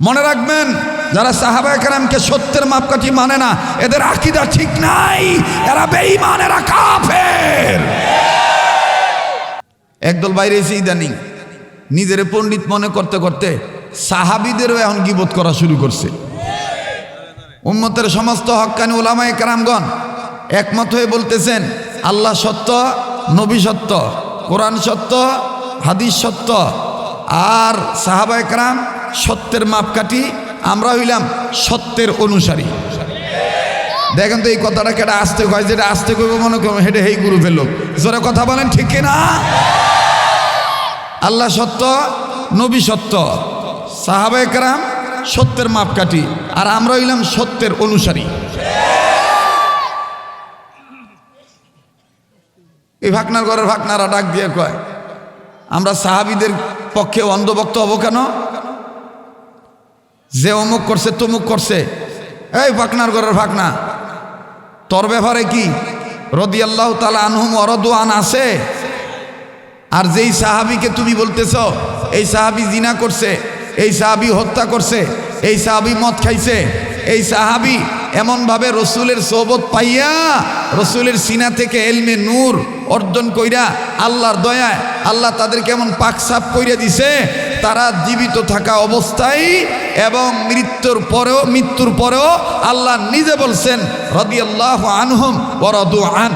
মনে রাখবেন, যারা সাহাবা একরামকে সত্যের মাপকাঠি মানে না, এদের আকিদা ঠিক নাই। এরা বেঈমান এরা কাফের। একদল বাইরে এসে ইদানিং নিজের পণ্ডিত মনে করতে করতে সাহাবিদেরও এখন গিবোধ করা শুরু করছে। উম্মতের সমস্ত হক্কানি ওলামায় কারামগণ একমত হয়ে বলতেছেন, আল্লাহ সত্য, নবী সত্য, কোরআন সত্য, হাদিস সত্য। আর সাহাবা একরাম সত্যের মাপকাঠি, আমরা হইলাম সত্যের অনুসারী। দেখেন তো এই কথাটা কেটে আসতে কয়, যেটা আসতে কইব মনে করব হেঁটে হেই গুরু ফেলল জোরে কথা বলেন, ঠিক না? আল্লাহ সত্য, নবী সত্য। সাহাবা একরাম সত্যের মাপকাঠি, আর আমরা হইলাম সত্যের অনুসারী। এই ভাকনার ঘরের ভাকনারা ডাক দিয়ে কয়, আমরা সাহাবিদের পক্ষে অন্ধভক্ত হব কেন? যে অমুক করছে, তমুক করছে। এই ভাকনার ঘরের ভাকনা তোর ব্যাপারে কি? রদি আল্লাহ তালা আনহুম অরদোয়ান আছে। আর যেই সাহাবিকে তুমি বলতেছ, এই সাহাবি জিনা করছে, এই সাহাবি হত্যা করছে, এই সাহাবি মদ খাইছে, এই সাহাবি এমনভাবে রসুলের সোবত পাইয়া রসুলের সিনা থেকে এলমে নূর অর্জন কইরা আল্লাহর দয়ায় আল্লাহ তাদের কেমন পাকসাপ কইরা দিছে তারা জীবিত থাকা অবস্থায় এবং মৃত্যুর পরেও মৃত্যুর পরেও আল্লাহ নিজে বলছেন, রদিয়াল্লাহ আনহুম ওরদু আন।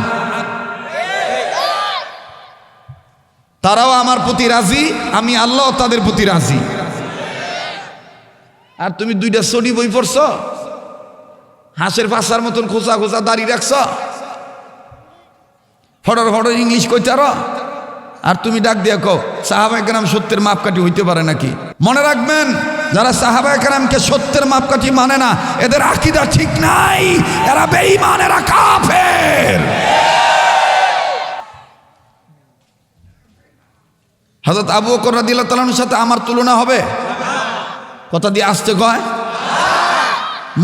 তারাও আমার প্রতি রাজি, আমি আল্লাহ তাদের প্রতি রাজি। আর তুমি দুইটা সডি বই পড়ছ? হাঁসের পাশার মতন খোঁচা খোঁচা দাঁড়িয়ে রাখছ? ফটর ফটর ইংলিশ কইতার? আর তুমি ডাক দিয়া কো সাহাবা একরাম সত্যের মাপকাঠি হইতে পারে নাকি? মনে রাখবেন, যারা সাহাবা একরামকে সত্যের মাপকাঠি মানে না, এদের আকিদা ঠিক নাই, এরা বেঈমান এরা কাফের। হজরত আবু বকর রাদিয়াল্লাহু তাআলার সাথে আমার তুলনা হবে? কথা দিয়ে আসতে কয়?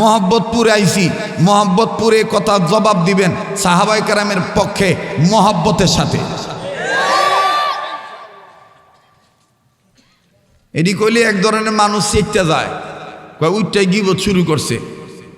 মোহাব্বতপুরে আইসি, মোহাব্বতপুরে কথা জবাব দিবেন সাহাবাই কারামের পক্ষে মোহাব্বতের সাথে। এটি কইলে এক ধরনের মানুষ চেটতে যায়। কয় উইটাই গিবত শুরু করছে।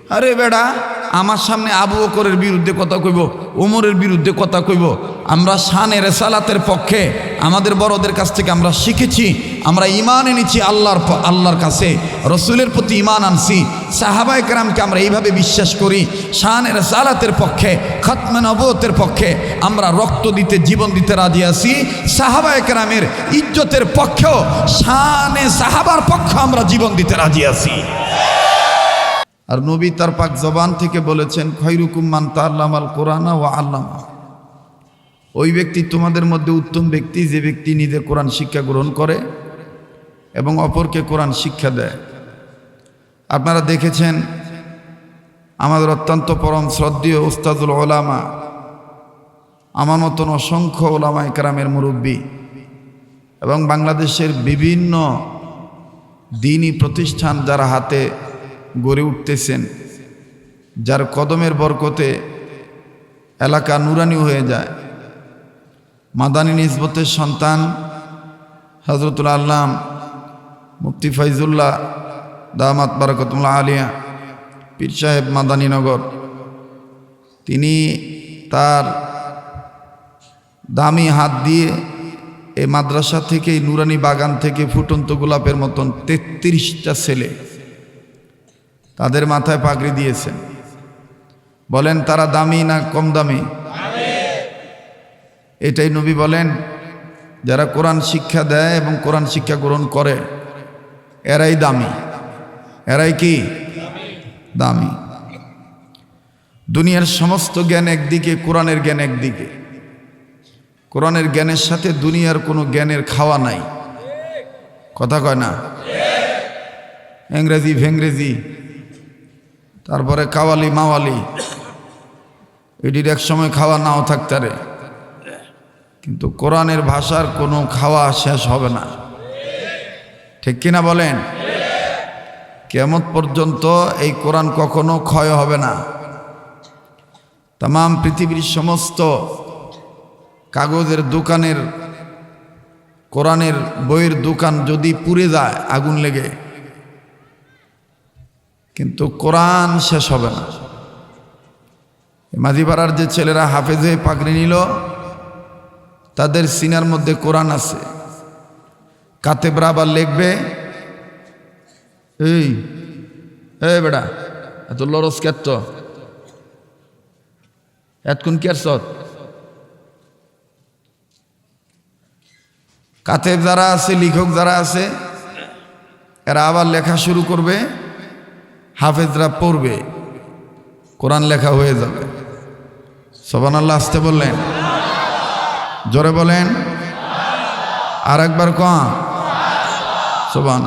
আরে বেড়া, আমার সামনে আবু অকরের বিরুদ্ধে কথা কইব, ওমরের বিরুদ্ধে কথা কইব। আমরা শানের সালাতের পক্ষে, আমাদের বড়দের কাছ থেকে আমরা শিখেছি আমরা ইমান এনেছি আল্লাহর আল্লাহর কাছে, রসুলের প্রতি ইমান আনছি সাহাবা একরামকে আমরা এইভাবে বিশ্বাস করি শানের সালাতের পক্ষে, খতমে নবতের পক্ষে আমরা রক্ত দিতে, জীবন দিতে রাজি আছি। সাহাবা একরামের ইজ্জতের পক্ষেও শানে সাহাবার পক্ষে আমরা জীবন দিতে রাজি আছি। আর নবী তার পাক জবান থেকে বলেছেন খৈরুকুম্মান তাল্লামাল কোরআনা ও আল্লামা। ওই ব্যক্তি তোমাদের মধ্যে উত্তম ব্যক্তি, যে ব্যক্তি নিজে কোরআন শিক্ষা গ্রহণ করে এবং অপরকে কোরআন শিক্ষা দেয়। আপনারা দেখেছেন, আমাদের অত্যন্ত পরম শ্রদ্ধেয় ওস্তাদুল ওলামা, আমার মতন অসংখ্য ওলামা একরামের মুরব্বী এবং বাংলাদেশের বিভিন্ন দিনই প্রতিষ্ঠান যারা হাতে গড়ে উঠতেছেন, যার কদমের বরকতে এলাকা নুরানি হয়ে যায়। মাদানী নিসবতের সন্তান হজরতুল আল্লাম মুফতি ফাইজুল্লাহ দামাত বারকতুল্লাহ আলিয়া, পীর সাহেব মাদানীনগর তিনি তার দামি হাত দিয়ে এই মাদ্রাসা থেকে নুরানি বাগান থেকে ফুটন্ত গোলাপের মতন তেত্রিশটা ছেলে তাদের মাথায় পাগড়ি দিয়েছেন। বলেন, তারা দামি না কম দামি? এটাই নবী বলেন, যারা কোরআন শিক্ষা দেয় এবং কোরআন শিক্ষা গ্রহণ করে এরাই দামি। এরাই কি? দামি। দুনিয়ার সমস্ত জ্ঞান একদিকে, কোরআনের জ্ঞান একদিকে। কোরআনের জ্ঞানের সাথে দুনিয়ার কোনো জ্ঞানের খাওয়া নাই। কথা কয় না? ইংরেজি ভেংরেজি তারপরে কাওয়ালি, মাওয়ালি, এটির এক সময় খাওয়া নাও থাকতারে কিন্তু কোরআনের ভাষার কোনো খাওয়া শেষ হবে না। ঠিক কিনা বলেন? কেমত পর্যন্ত এই কোরআন কখনো ক্ষয় হবে না। তাম পৃথিবীর সমস্ত কাগজের দোকানের, কোরআনের বইয়ের দোকান যদি পুড়ে যায়, আগুন লেগে, কিন্তু কোরআন শেষ হবে না। মাঝিপাড়ার যে ছেলেরা হাফেজে পাগড়ি নিল, তাদের সিনার মধ্যে কোরআন আছে। কাতেবরা আবার লিখবে, এই এই বেড়া এত লরস কেত এতক্ষণ কি আর সৎ কাতেব যারা আছে, লিখক যারা আছে, এরা আবার লেখা শুরু করবে, হাফেজরা পড়বে, কোরআন লেখা হয়ে যাবে। সবান আল্লাহ আসতে বললেন। জোরে বলেন। আর একবার কম সোবান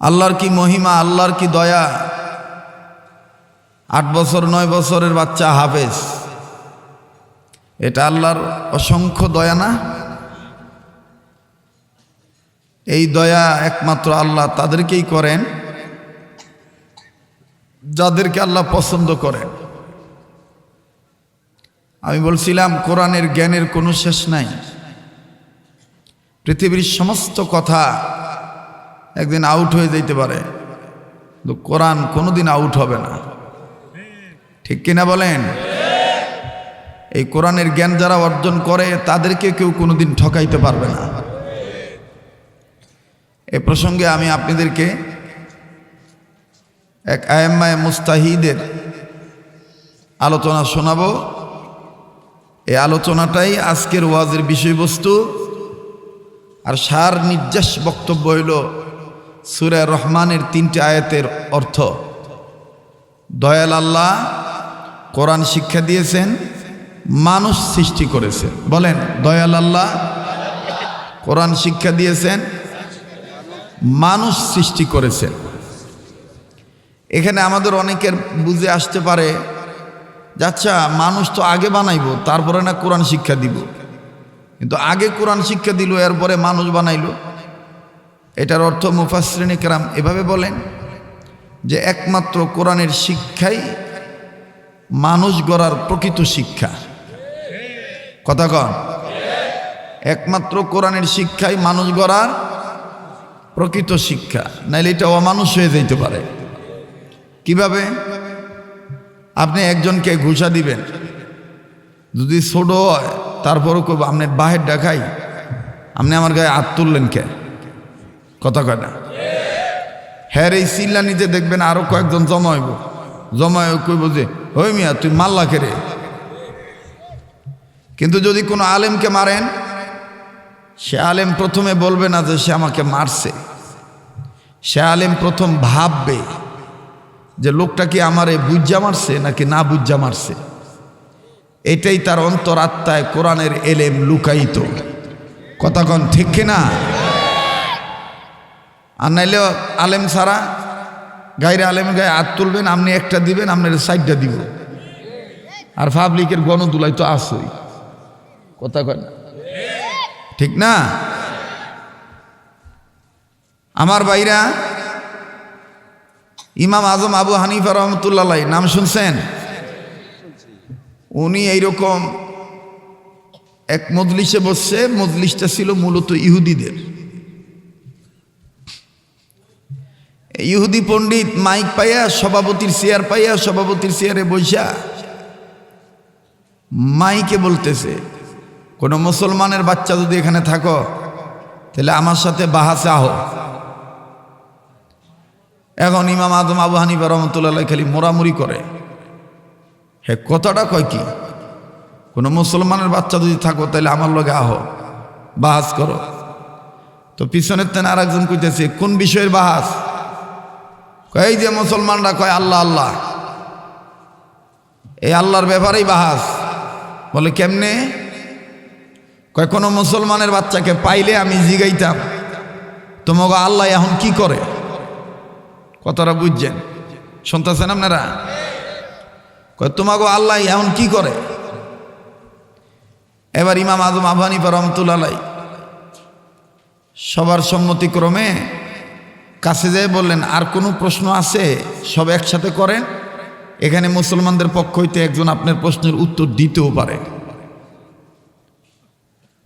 আল্লাহর কি মহিমা, আল্লাহর কি দয়া? আট বছর, নয় বছরের বাচ্চা হাফেজ। এটা আল্লাহর অসংখ্য দয়া না? এই দয়া একমাত্র আল্লাহ তাদেরকেই করেন, যাদেরকে আল্লাহ পছন্দ করেন। আমি বলছিলাম, কোরআনের জ্ঞানের কোনো শেষ নাই। পৃথিবীর সমস্ত কথা একদিন আউট হয়ে যেতে পারে। কিন্তু কোরআন কোনোদিন আউট হবে না। ঠিক কিনা বলেন? এই কোরআনের জ্ঞান যারা অর্জন করে, তাদেরকে কেউ কোনোদিন ঠকাইতে পারবে না। এ প্রসঙ্গে আমি আপনাদেরকে এক আয়াম্মায় মুস্তাহিদের আলোচনা শোনাবো। এই আলোচনাটাই আজকের ওয়াজের বিষয়বস্তু। আর সার নির্যাস বক্তব্য হইল সুরে রহমানের তিনটে আয়াতের অর্থ। দয়াল আল্লাহ কোরআন শিক্ষা দিয়েছেন, মানুষ সৃষ্টি করেছেন বলেন, দয়াল আল্লাহ কোরআন শিক্ষা দিয়েছেন, মানুষ সৃষ্টি করেছেন এখানে আমাদের অনেকের বুঝে আসতে পারে যাচ্ছা মানুষ তো আগে বানাইব, তারপরে না কোরআন শিক্ষা দিব। কিন্তু আগে কোরআন শিক্ষা দিল, এরপরে মানুষ বানাইল। এটার অর্থ মুফাশ্রেণী কেরাম এভাবে বলেন যে একমাত্র কোরআনের শিক্ষাই মানুষ গড়ার প্রকৃত শিক্ষা। কথা কন। একমাত্র কোরআনের শিক্ষাই মানুষ গড়ার প্রকৃত শিক্ষা। নাইলে এটা অমানুষ হয়ে যেতে পারে। কীভাবে? আপনি একজনকে ঘুষা দিবেন। যদি ছোট হয় তারপরও কব আপনি বাহের দেখাই, আপনি আমার গায়ে হাত তুললেন কে? কথা কয় না। হ্যাঁ এই চিল্লা নিজে দেখবেন আরও কয়েকজন জমা হইব। জমা কইব যে, ওই মিয়া, তুই মাল্লা কেরে কিন্তু যদি কোনো আলেমকে মারেন, সে আলেম প্রথমে বলবে না যে সে আমাকে মারছে। সে আলেম প্রথম ভাববে যে লোকটা কি আমারে বুজ্জা মারছে নাকি না বুজ্জা মারছে। এটাই তার অন্তরাত্মায় কোরআনের এলেম লুকাইত কথাক্ষণ ঠিক কিনা? আর নাইলে আলেম ছাড়া গাইরে আলেম গায়ে হাত তুলবেন, আপনি একটা দিবেন, আপনার সাইডটা দিব। আর পাবলিকের গণদুলাই তো আসই কথা কয় না ঠিক না? আমার বাইরা ইমাম আজম আবু হানিফা রহমতুল্লাহ নাম শুনছেন? উনি এইরকম এক মজলিসে বসছে, মজলিসটা ছিল মূলত ইহুদিদের। ইহুদি পণ্ডিত মাইক পাইয়া, সভাপতির চেয়ার পাইয়া, সভাপতির চেয়ারে বৈশা মাইকে বলতেছে, কোনো মুসলমানের বাচ্চা যদি এখানে থাকো, তাহলে আমার সাথে বাহাসে আহ। এখন ইমাম আদম আবু হানিফা রহমতুল্লাহ খালি মোরামুরি করে। হে, কথাটা কয় কি? কোনো মুসলমানের বাচ্চা যদি থাকো তাহলে আমার লগে আহ, বাহাস করো। তো পিছনের তেন আর একজন কইতেছে, কোন বিষয়ের বাহাস? এই যে মুসলমানরা কয়, আল্লাহ আল্লাহ। এই আল্লাহর ব্যাপারেই বাহাস। বলে, কেমনে? কয়, কোনো মুসলমানের বাচ্চাকে পাইলে আমি জিগাইতাম। তোমাকে আল্লাহ এখন কি করে? কতটা বুঝছেন? শুনতেছেন আপনারা? তোমাকে আল্লাহ এমন কি করে? এবার ইমাম আজম আবহানিফা রহমতুল্লাহ সবার সম্মতিক্রমে কাছে যেয়ে বললেন, আর কোনো প্রশ্ন আছে? সব একসাথে করেন। এখানে মুসলমানদের পক্ষ হইতে একজন আপনার প্রশ্নের উত্তর দিতেও পারে।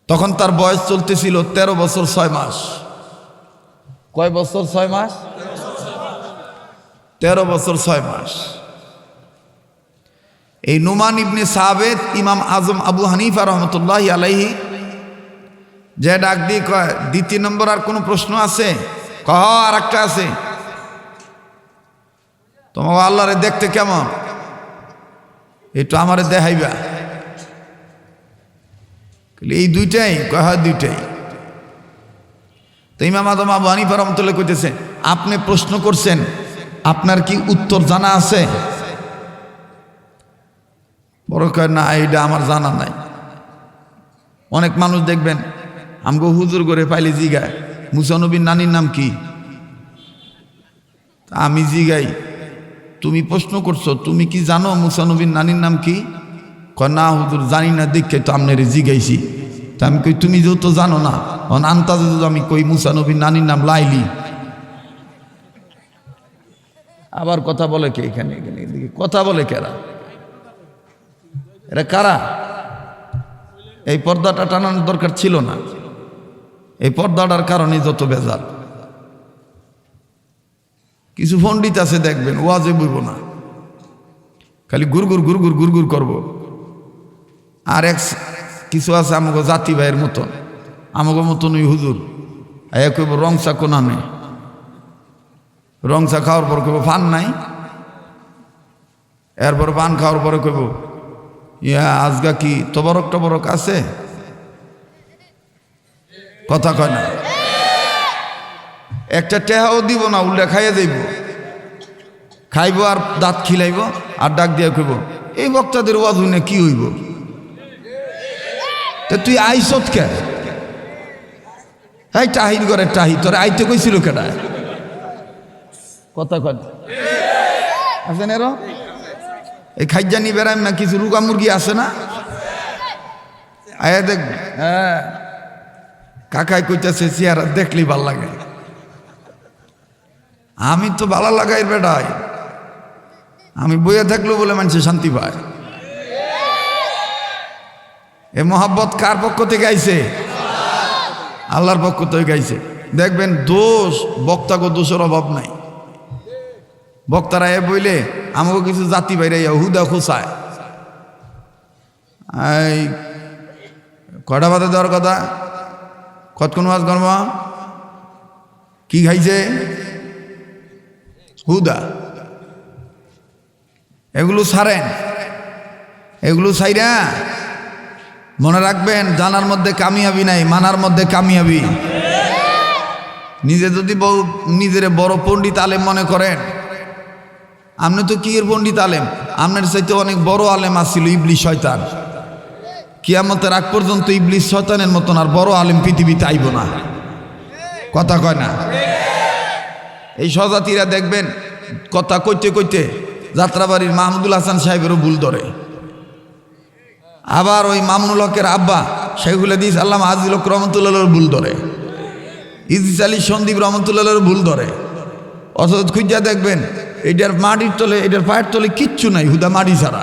তখন তার বয়স চলতেছিল ১৩ বছর ছয় মাস। কয় বছর ছয় মাস? তেরো বছর ছয় মাস। এই নুমান ইবনে সাবেদ ইমাম আজম আবু হানিফা রহমতুল্লাহ আলাইহি যে ডাক দিয়ে কয়, দ্বিতীয় নম্বর আর কোনো প্রশ্ন আছে? কহ আর একটা আছে। তোমাকে আল্লাহরে দেখতে কেমন? একটু আমারে দেখাইবা। এই দুইটাই, কয়, হয়, দুইটাই। তো ইমাম আদম আবু হানিফা রহমতুল্লাহ কইতেছে, আপনি প্রশ্ন করছেন, আপনার কি উত্তর জানা আছে? বড় কয়, না এইটা আমার জানা নাই। অনেক মানুষ দেখবেন, আমগো হুজুর করে পাইলে জিগায়। মুসানবীর নানির নাম কি? আমি জিগাই, তুমি প্রশ্ন করছ, তুমি কি জানো মুসানবীর নানির নাম কি? কয়, না হুজুর, জানি না, দেখে তো আপনার জিগাইছি। তা আমি কই, তুমি যেহেতু জানো না, অন আন্তাজে আমি কই মুসানবীর নানির নাম লাইলি? আবার কথা বলে কে এখানে? এখানে কথা বলে কেরা? এরা কারা? এই পর্দাটা টানানোর দরকার ছিল না। এই পর্দাটার কারণে যত বেজাল কিছু পণ্ডিত আছে দেখবেন, ওয়াজে বইব না। খালি গুরগুর গুরগুর গুরগুর করব। আর এক কিছু আছে আমাকে জাতি ভাইয়ের মতন। আমাকে মতন ওই হুজুর কইব, রং চা কোনা নেই রং চা খাওয়ার পর কইব ফান নাই? এরপর পান খাওয়ার পরে কইব ইয়া আজগা কি তবরক টবরক আছে? কথা কয় না। একটা টেহাও দিব না, উল্টা খাইয়ে দেব খাইব আর দাঁত খিলাইব আর ডাক দিয়ে কইব, এই বক্তাদের ওয়াজ হইনে কি হইব? তা তুই আইসত কে? এই টাহির করে টাহি, তোর আইতে কইছিল কেডা? কথা কয় না। আছে না এরো? এই খাইজানি বেড়াম না কিছু রুগা মুরগি আছে না? আয়া দেখ হ্যাঁ। কাকাই কইতেছে চেহারা দেখলেই ভালো লাগে। আমি তো ভালো লাগাই বেটাই। আমি বইয়ে থাকল বলে মানুষে শান্তি পায়। এ মহাব্বত কার পক্ষ থেকে আইছে? আল্লাহর পক্ষ থেকে গাইছে দেখবেন দোষ বক্তাগো দোষের অভাব নাই। বক্তারা এ বইলে, আমাকে কিছু জাতি বাইরে হুদা খুসায় এই কটা বাদে দেওয়ার কথা? কতক্ষণ মাছ গর্ম কি খাইছে? হুদা। এগুলো সারেন। এগুলো সাইরা। মনে রাখবেন, জানার মধ্যে কামিয়াবি নাই, মানার মধ্যে কামিয়াবি। নিজে যদি বউ, নিজের বড় পণ্ডিত আলেম মনে করেন আপনি তো কি এর পণ্ডিত আলেম? আপনার চাইতে অনেক বড় আলেম আসছিল ইবলি শয়তান। কিয়ামতের আগ পর্যন্ত ইবলিস শয়তানের মতন আর বড় আলেম পৃথিবীতে আইব না। কথা কয় না? এই স্বজাতিরা দেখবেন, কথা কইতে কইতে যাত্রাবাড়ির মাহমুদুল হাসান সাহেবেরও ভুল ধরে। আবার ওই মামুনুল হকের আব্বা সেগুলো দিস আল্লাহ আজিল রহমতুল্লাহর ভুল ধরে। ইদিস আলী সন্দীপ রহমতুল্লাহর ভুল ধরে। অথচ খুঁজা দেখবেন এটার মাটির তলে এটার পায়ের তলে কিচ্ছু নাই হুদা মাটি ছাড়া।